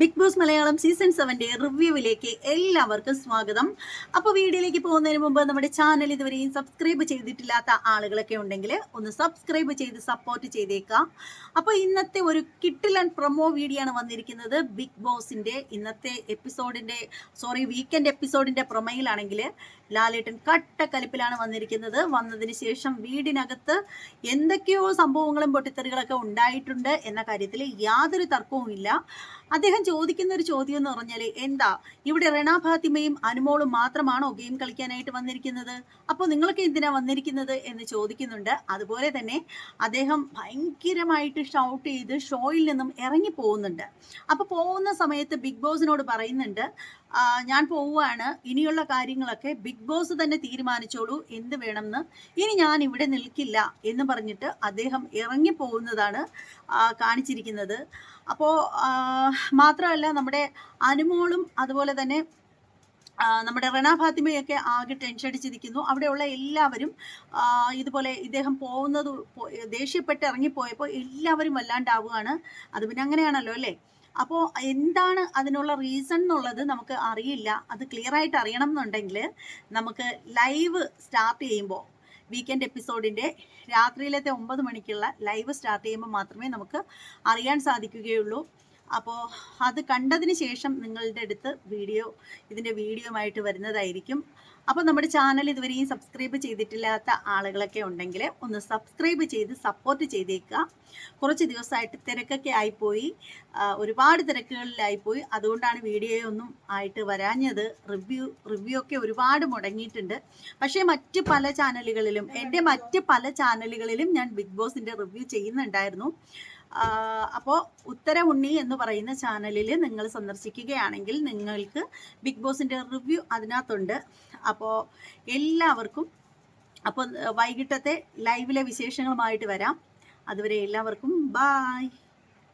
Big Boss Malayalam season സെവന്റെ റിവ്യൂവിലേക്ക് എല്ലാവർക്കും സ്വാഗതം. അപ്പോൾ വീഡിയോയിലേക്ക് പോകുന്നതിന് മുമ്പ് നമ്മുടെ ചാനൽ ഇതുവരെയും സബ്സ്ക്രൈബ് ചെയ്തിട്ടില്ലാത്ത ആളുകളൊക്കെ ഉണ്ടെങ്കിൽ ഒന്ന് സബ്സ്ക്രൈബ് ചെയ്ത് സപ്പോർട്ട് ചെയ്തേക്കാം അപ്പോൾ ഇന്നത്തെ ഒരു കിട്ടിലൻ പ്രൊമോ വീഡിയോ ആണ് വന്നിരിക്കുന്നത് ബിഗ് ബോസിന്റെ ഇന്നത്തെ എപ്പിസോഡിന്റെ സോറി വീക്കെൻഡ് എപ്പിസോഡിന്റെ പ്രൊമയിലാണെങ്കിൽ ലാലേട്ടൻ കട്ടക്കലിപ്പിലാണ് വന്നിരിക്കുന്നത്. വന്നതിന് ശേഷം വീടിനകത്ത് എന്തൊക്കെയോ സംഭവങ്ങളും പൊട്ടിത്തെറികളൊക്കെ ഉണ്ടായിട്ടുണ്ട് എന്ന കാര്യത്തിൽ യാതൊരു തർക്കവും ഇല്ല അദ്ദേഹം ചോദിക്കുന്ന ഒരു ചോദ്യം എന്ന് പറഞ്ഞാൽ എന്താ? ഇവിടെ റെണ ഫാത്തിമയും അനുമോളും മാത്രമാണോ ഗെയിം കളിക്കാനായിട്ട് വന്നിരിക്കുന്നത്? അപ്പോൾ നിങ്ങളൊക്കെ എന്തിനാ വന്നിരിക്കുന്നത് എന്ന് ചോദിക്കുന്നുണ്ട്. അതുപോലെ തന്നെ അദ്ദേഹം ഭയങ്കരമായിട്ട് ഷൗട്ട് ചെയ്ത് ഷോയിൽ നിന്നും ഇറങ്ങി പോകുന്നുണ്ട്. അപ്പോൾ പോകുന്ന സമയത്ത് ബിഗ് ബോസിനോട് പറയുന്നുണ്ട് "ആ, ഞാൻ പോവുകയാണ്. ഇനിയുള്ള കാര്യങ്ങളൊക്കെ ബിഗ് ബോസ് തന്നെ തീരുമാനിച്ചോളൂ. എന്ത് വേണമെന്ന്. ഇനി ഞാൻ ഇവിടെ നിൽക്കില്ല എന്ന് പറഞ്ഞിട്ട് അദ്ദേഹം ഇറങ്ങി പോകുന്നതാണ് ആ, കാണിച്ചിരിക്കുന്നത്. അപ്പോൾ മാത്രമല്ല നമ്മുടെ അനുമോളും അതുപോലെ തന്നെ നമ്മുടെ റണ ഫാത്തിമയൊക്കെ ആകെ ടെൻഷൻ അടിച്ചിരിക്കുന്നു. അവിടെയുള്ള എല്ലാവരും ഇതുപോലെ ഇദ്ദേഹം പോകുന്നത് ദേഷ്യപ്പെട്ട് ഇറങ്ങിപ്പോയപ്പോൾ എല്ലാവരും വല്ലാണ്ടാവുകയാണ്. അത് പിന്നെ അങ്ങനെയാണല്ലോ അല്ലേ? അപ്പോൾ എന്താണ് അതിനുള്ള റീസൺ എന്നുള്ളത് നമുക്ക് അറിയില്ല. അത് ക്ലിയർ ആയിട്ട് അറിയണം എന്നുണ്ടെങ്കിൽ നമുക്ക് ലൈവ് സ്റ്റാർട്ട് ചെയ്യുമ്പോൾ വീക്കെൻഡ് എപ്പിസോഡിന്റെ രാത്രിയിലത്തെ ഒമ്പത് മണിക്കുള്ള ലൈവ് സ്റ്റാർട്ട് ചെയ്യുമ്പോൾ മാത്രമേ നമുക്ക് അറിയാൻ സാധിക്കുകയുള്ളൂ. അപ്പോൾ അത് കണ്ടതിന് ശേഷം നിങ്ങളുടെ അടുത്ത് വീഡിയോ ഇതിന്റെ വീഡിയോയുമായിട്ട് വരുന്നതായിരിക്കും. അപ്പോൾ നമ്മുടെ ചാനൽ ഇതുവരെയും സബ്സ്ക്രൈബ് ചെയ്തിട്ടില്ലാത്ത ആളുകളൊക്കെ ഉണ്ടെങ്കിൽ ഒന്ന് സബ്സ്ക്രൈബ് ചെയ്ത് സപ്പോർട്ട് ചെയ്തേക്കുക. കുറച്ച് ദിവസമായിട്ട് തിരക്കൊക്കെ ആയിപ്പോയി. ഒരുപാട് തിരക്കുകളിലായിപ്പോയി. അതുകൊണ്ടാണ് വീഡിയോ ഒന്നും ആയിട്ട് വരാഞ്ഞത്. റിവ്യൂ റിവ്യൂ ഒക്കെ ഒരുപാട് മുടങ്ങിയിട്ടുണ്ട്. പക്ഷേ മറ്റ് പല ചാനലുകളിലും എന്റെ മറ്റ് പല ചാനലുകളിലും ഞാൻ ബിഗ് ബോസിന്റെ റിവ്യൂ ചെയ്യുന്നുണ്ടായിരുന്നു. അപ്പോൾ ഉത്തര ഉണ്ണി എന്ന് പറയുന്ന ചാനലിൽ നിങ്ങൾ സന്ദർശിക്കുകയാണെങ്കിൽ നിങ്ങൾക്ക് ബിഗ് ബോസിന്റെ റിവ്യൂ അതിനകത്തുണ്ട്. അപ്പോൾ എല്ലാവർക്കും അപ്പോൾ വൈകിട്ടത്തെ ലൈവിലെ വിശേഷങ്ങളുമായിട്ട് വരാം. അതുവരെ എല്ലാവർക്കും ബായ്.